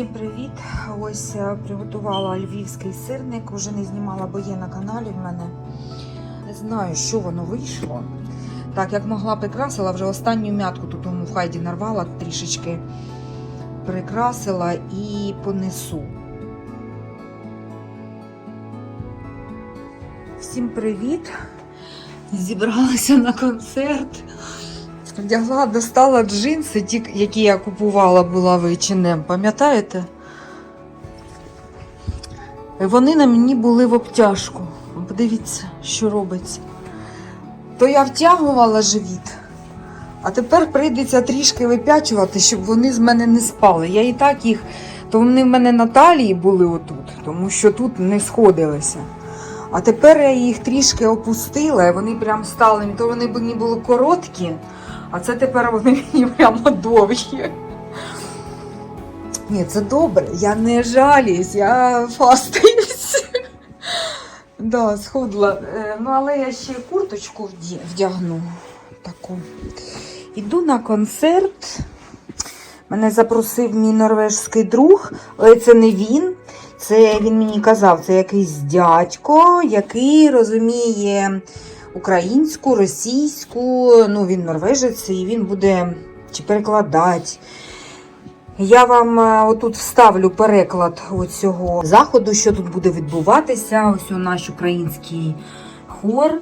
Всім привіт! Ось е, приготувала львівський сирник, вже не знімала, бо є на каналі в мене. Не знаю, що воно вийшло. Так, як могла прикрасила, вже останню м'ятку тут у Хайді нарвала трішечки, прикрасила і понесу. Всім привіт! Зібралася на концерт. Вдягла, достала джинси, ті, які я купувала була в H&M, пам'ятаєте? Вони на мені були в обтяжку. Подивіться, що робиться. То я втягувала живіт, а тепер прийдеться трішки вип'ячувати, щоб вони з мене не спали. Я і так їх, то вони в мене на талії були отут, тому що тут не сходилися. А тепер я їх трішки опустила, і вони прям стали, то вони б мені були короткі. А це тепер вони мені прямо довгі. Ні, це добре. Я не жаліюсь, я фастаюсь. Да, схудла. Е, Ну, але я ще курточку вдягну. Таку. Іду на концерт. Мене запросив мій норвежський друг, але це не він. Це він мені казав, це якийсь дядько, який розуміє українську, російську, ну він норвежець, і він буде чи перекладати. Я вам е, отут вставлю переклад цього заходу, що тут буде відбуватися. Ось наш український хор.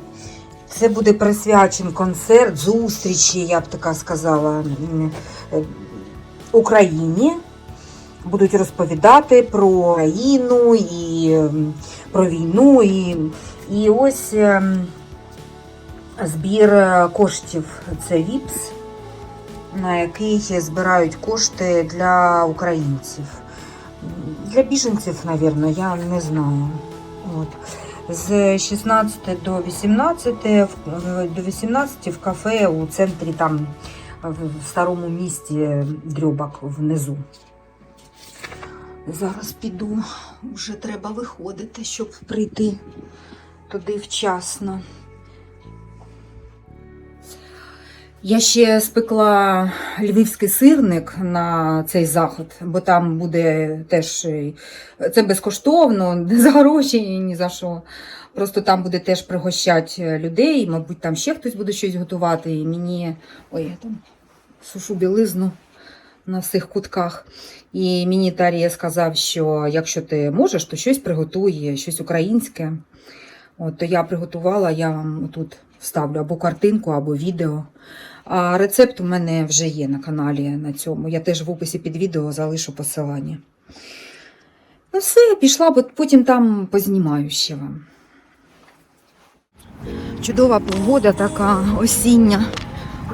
Це буде присвячений концерт, зустрічі, я б така сказала, е, Україні. Будуть розповідати про Україну і про війну. І, і ось ем, збір е, коштів це ВІПС, на який збирають кошти для українців. Для біженців, мабуть, я не знаю. От. З 16 до 18, до 18 в кафе у центрі там в старому місті Дрюбак внизу. Зараз піду, вже треба виходити, щоб прийти туди вчасно. Я ще спекла львівський сирник на цей заход, бо там буде теж е, це безкоштовно, не за гроші, ні за що. Просто там буде теж пригощати людей, мабуть, там ще хтось буде щось готувати. І мені ой, я там сушу білизну на всіх кутках. І мені Тарія сказав, що якщо ти можеш, то щось приготуй, щось українське. От, то я приготувала, я вам тут вставлю або картинку, або відео. А рецепт у мене вже є на каналі на цьому. Я теж в описі під відео залишу посилання. Ну все, пішла, бо потім там познімаю ще вам. Чудова погода така осіння.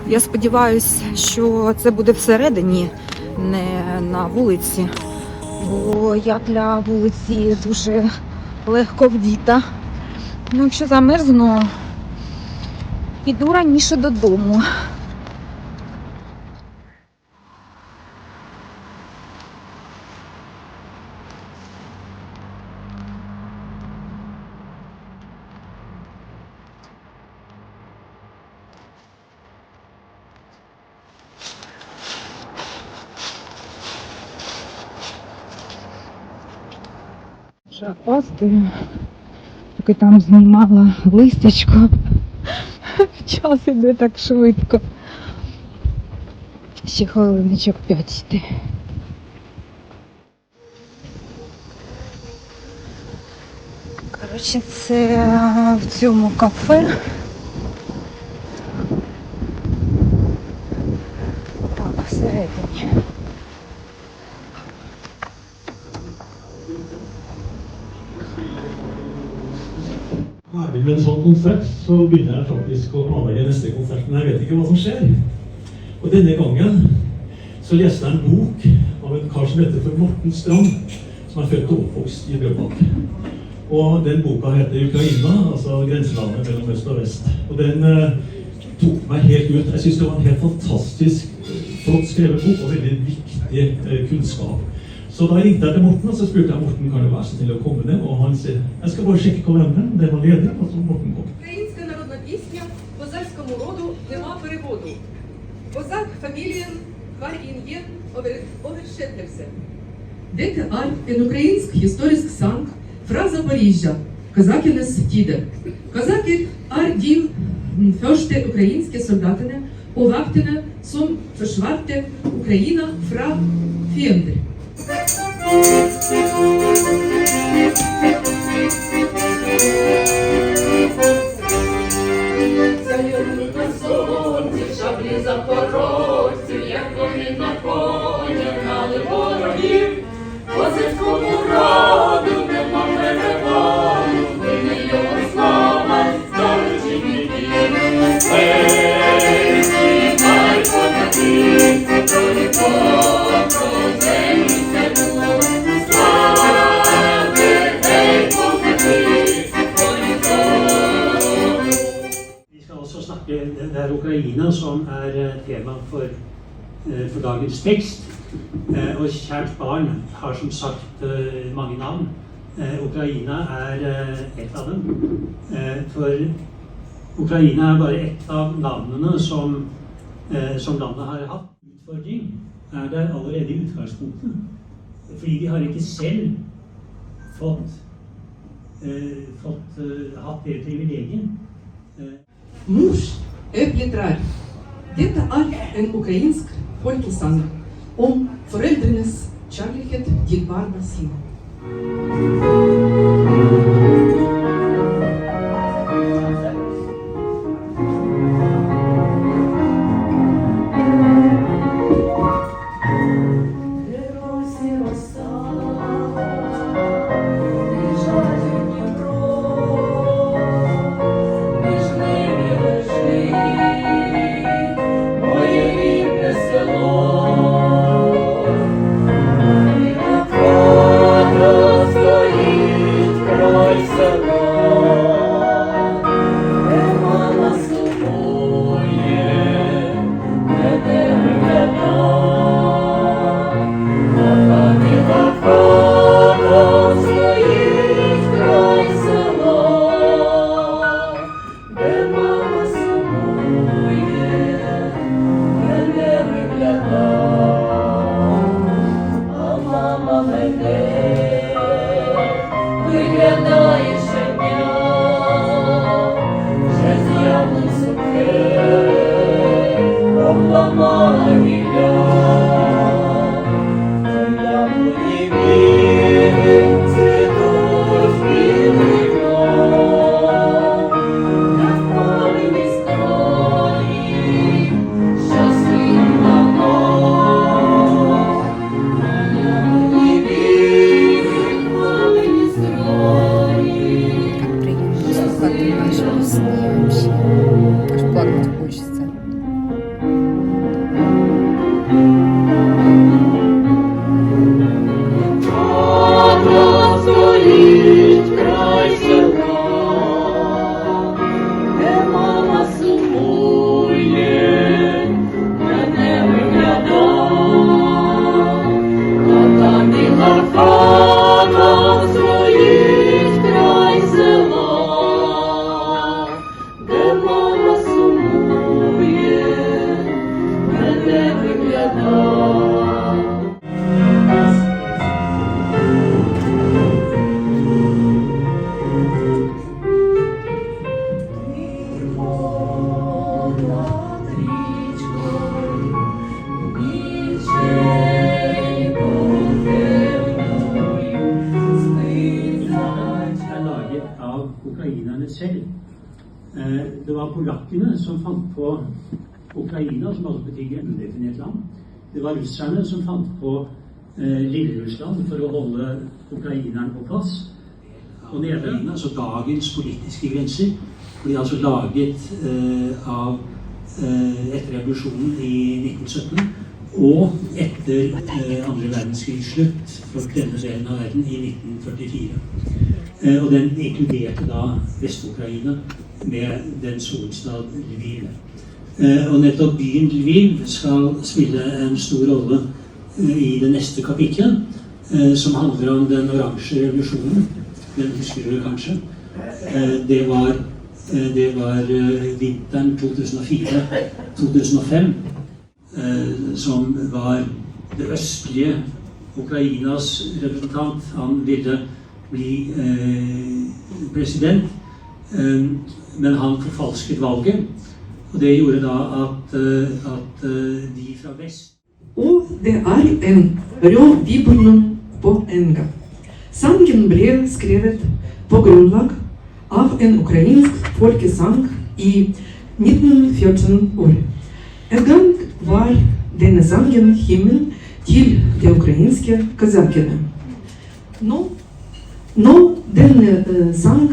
Я сподіваюся, що це буде всередині, не на вулиці. Бо я для вулиці дуже легко вдіта. Ну, якщо замерзну, піду раніше додому. Вже. Поки там знімала листячко. Час іде так швидко. Ще хвилиночок 5 йти. Коротше, це в цьому кафе. Konsert, så begynner jeg faktisk å planlegge neste konsert. Men jeg vet ikke hva som skjer. Og denne gangen så leste jeg en bok av en kar som heter for Morten Strand, som er født og oppvokst i Drøbak. Og den boka heter 'Ukraina', altså grenselandet mellom øst og vest. Og den eh, tok meg helt ut. Jeg syns det var en helt fantastisk flott skrevet bok og veldig viktig eh, kunnskap. Så da ringte jeg til Morten og så spurte jeg Morten kan du være så snill å komme ned. Og han sier jeg skal bare sjekke kalenderen, den var ledig. Og så Morten kom. Українська народна пісня козацькому роду нема переводу. Козак фамілієн Харін є овершетлився. Dette er en ukrainsk historisk sang fra Запоріжжя Козакінес Тіде. Козаки er de mm, første ukrainske soldatene og vaktene som forsvarte Ukraina запорожців, як вони на коні гнали ворогів, козацькому роду нема переводу, вини його слава, старичі віків. tema for, eh, for dagens tekst. Eh, og kjært barn har som sagt eh, mange navn. Ukraina er ett av dem. For Ukraina er bare ett av navnene som, som landet har hatt. Utfordring er der allerede i utgangspunktet. Fordi de har ikke selv fått, fått hatt det privilegiet. Mors øyeblikk Dette er en ukrainsk folkesang om foreldrenes kjærlighet til barna sine. Виглядає på Ukraina, som altså betyr udefinert land. Det var russerne som fant på eh, Lille-Russland for å holde ukrainerne på plass. Og Nederland, altså dagens politiske grenser, ble altså laget eh, av eh, etter revolusjonen i 1917 og etter eh, andre verdenskrigs slutt for denne delen av verden i 1944. Eh, og den inkluderte da Vest-Ukraina med dens hovedstad Lviv. Eh, og nettopp byen Lviv skal spille en stor rolle eh, i det neste kapitlet, eh, som handler om den oransje revolusjonen. Den husker du kanskje. Det var, det var vinteren 2004-2005 eh, som var det østlige Ukrainas representant han ville bli president, men han forfalsket valget. Og det gjorde da at, eh, at eh, de fra vest Og det er en rød bibelen på gang. Sangen ble skrevet på grunnlag av en ukrainsk folkesang i 1914 år. En gang var denne sangen himmel til de ukrainske kazakene. Nå, nå denne eh, sang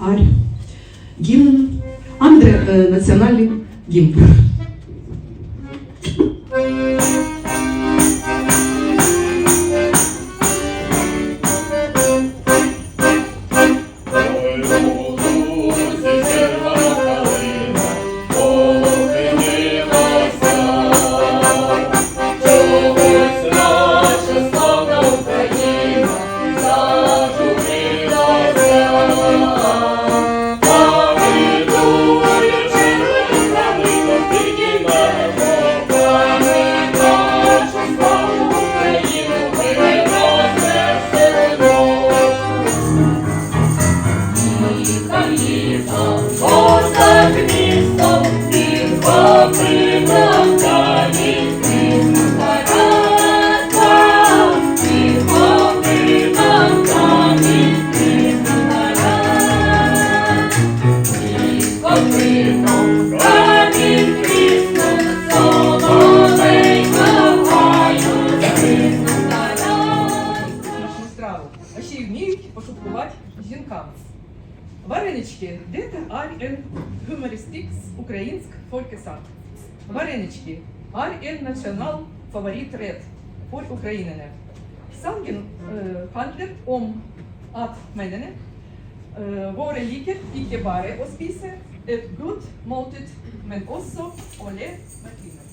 er gimn, andre eh, nasjonale er en national favoritrett for ukrainerne. Sangen eh, handler om at mennene, eh, våre liker ikke bare å spise et godt måltid, men også å le med kvinner.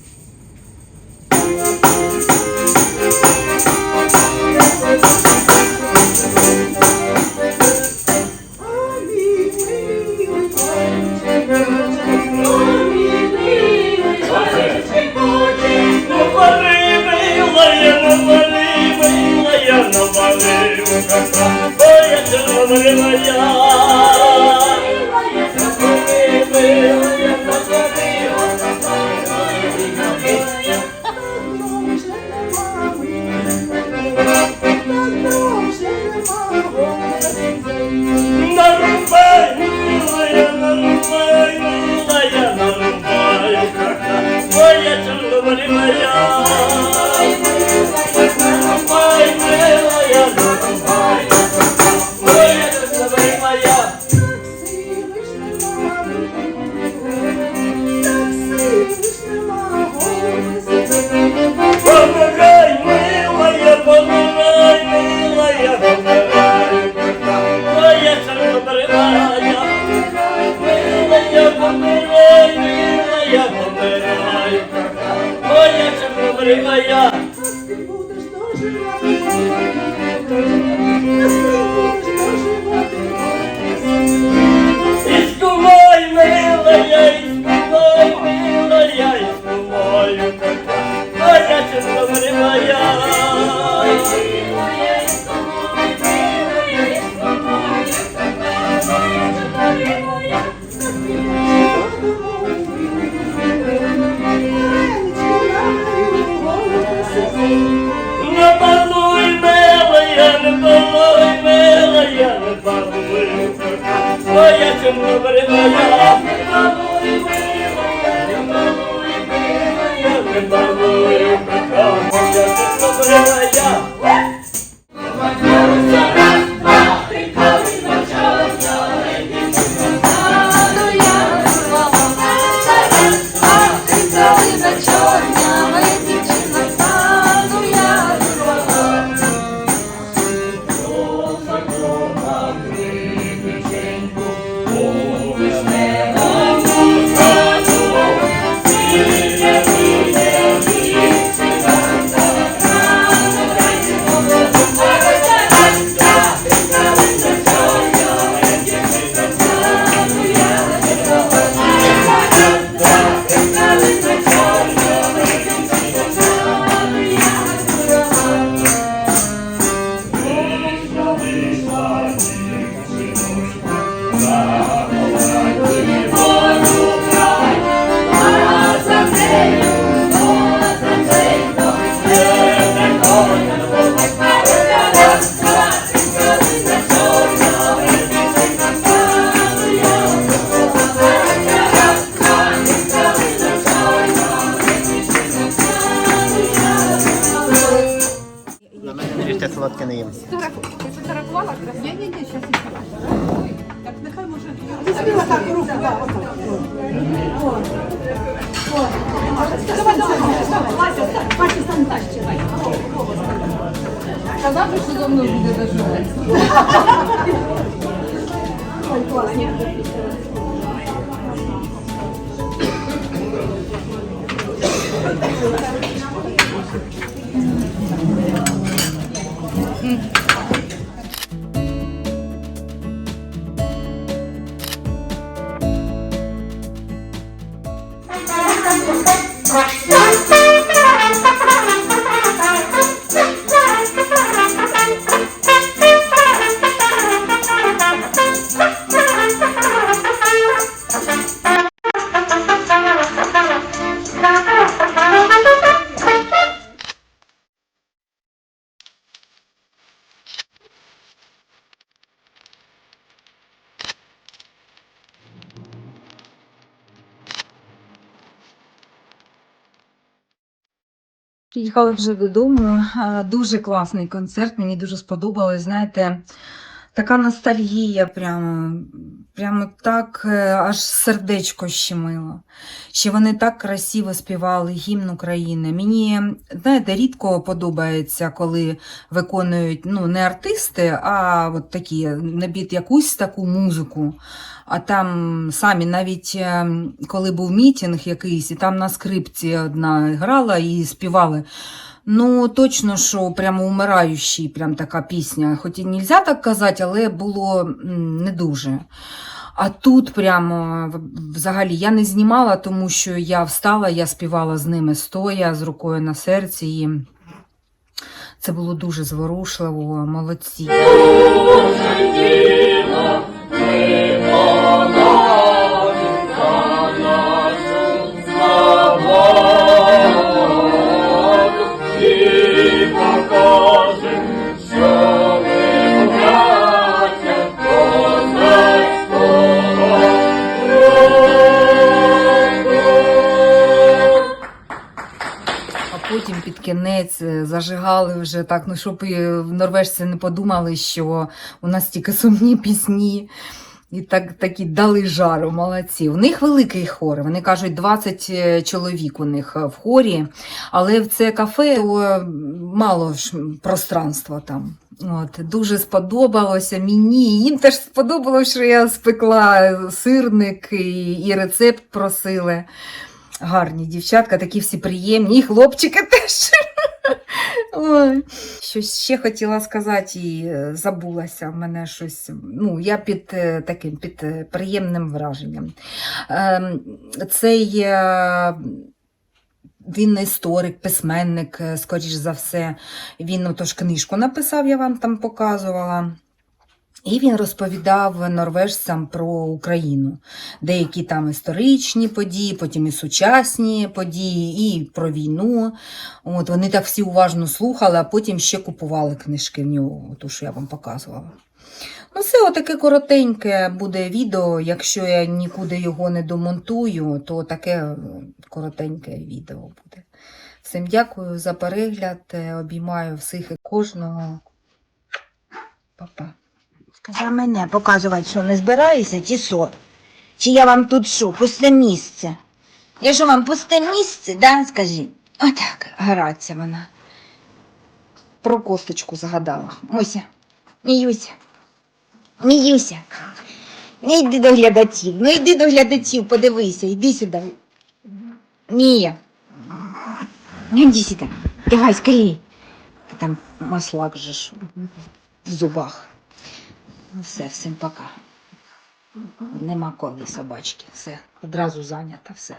Упала красиво. Не, не, не, сейчас еще. Ой, так нехай може. Візьми так руку, да, отак. О, о. Давай, давай, давай, Вася, встань, Вася, встань, тащи, Вася. Казав, що за мною буде доживати. Ой, класно. Mm-hmm. Приїхала вже додому. Дуже класний концерт, мені дуже сподобалось. Знаєте, така ностальгія, прямо, прямо так е, аж сердечко щемило. Ще вони так красиво співали гімн України. Мені, знаєте, рідко подобається, коли виконують ну, не артисти, а от такі, під якусь таку музику. А там самі навіть е, коли був мітінг якийсь, і там на скрипці одна грала і співали. Ну, точно, що прямо умираючий, прям така пісня. Хоч і нельзя так казати, але було не дуже. А тут прямо взагалі я не знімала, тому що я встала, я співала з ними стоя, з рукою на серці. І це було дуже зворушливо, молодці. Зажигали вже так, ну щоб і норвежці не подумали, що у нас тільки сумні пісні. І так, такі дали жару, молодці. У них великий хор. Вони кажуть, 20 чоловік у них е, в хорі, але в це кафе е, мало ж пространства там. От, дуже сподобалося мені. Їм теж сподобалося, що я спекла сирник і, і рецепт просили. Гарні дівчатка, такі всі приємні, і хлопчики теж. Ой. Ще хотіла сказати і е, забулася в мене щось. Ну, я під е, таким під е, приємним враженням. Ем, Цей він історик, письменник, скоріш за все. Він отож книжку написав, я вам там показувала. І він розповідав норвежцям про Україну, деякі там історичні події, потім і сучасні події, і про війну. От вони так всі уважно слухали, а потім ще купували книжки в нього, ту, що я вам показувала. Ну, все отаке коротеньке буде відео. Якщо я нікуди його не домонтую, то таке е, коротеньке відео буде. Всім дякую за перегляд. е, Обіймаю всіх і кожного. Па-па. Сказав мене показувати, що не збираєшся, чи що? Чи я вам тут що, пусте місце? Я що вам пусте місце, да? Скажи. Отак, грається вона. Про косточку згадала. Мося, Міюся. Міюся. Не йди до глядачів, ну йди до глядачів, подивися, йди сюди. Мія. Ну, Йди сюди. Давай, скорей. Там маслак же ж в зубах. Ну все, всім пока. Нема коли собачки. Все, одразу зайнята, все.